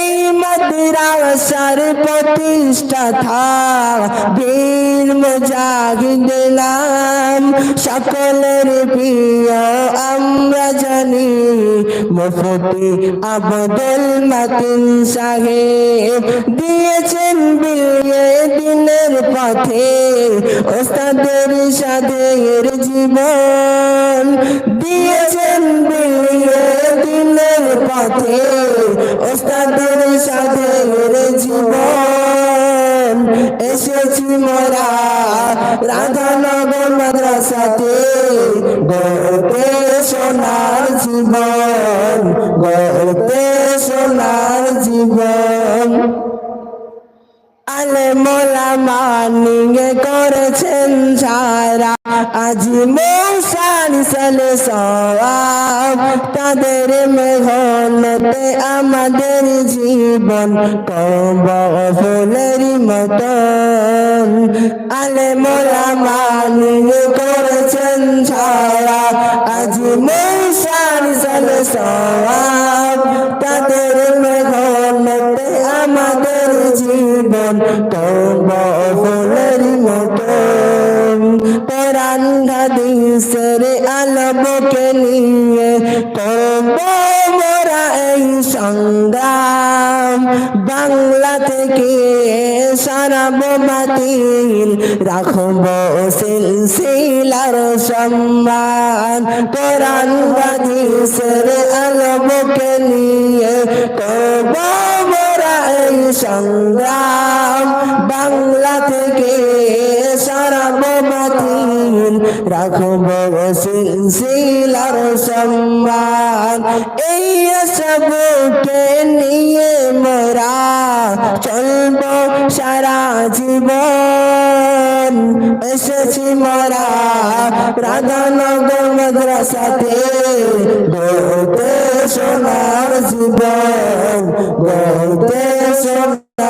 এই মাদ্রাসার প্রতিষ্ঠাতা বীর মুজাহিদ নাম সকলের প্রিয় আমরা মুফতি আব্দুল মাতিন সাহেব দিয়েছেন বিয়ে দিনের পথে। ওস্তাদের সাথের জীবন এসেছি মোরা। রাধানগর মাদ্রাসাতে গড়তে সোনার জীবন গড়তে সোনার জীবন আলে মানিয়ে করেছেন সারা আজি মৌসান সালে সওয়াব, তাদের মেঘনতে আমাদের জীবন কব ফুলের মতন। আলে মোলা মানিয়ে করেছেন সারা আজি মৌসান সালে সওয়াব কব ফুলের মতন কোরআন হাদিসের আলবকে নিয়ে কব মোরা এই সংগ্রাম। বাংলা থেকে সারাব বাতিল রাখব সিলসিলার সম্মান। কোরআন হাদিসের আলবকে নিয়ে কব মোরা এই সংগ্রাম। রাখব সিলসিলার সম্মান। এই সবকে নিয়ে মোরা চলব সারা জীবন। এসেছি মোরা রাধানগর মাদ্রাসাতে, গড়তে সোনার জীবন, গড়তে সোনার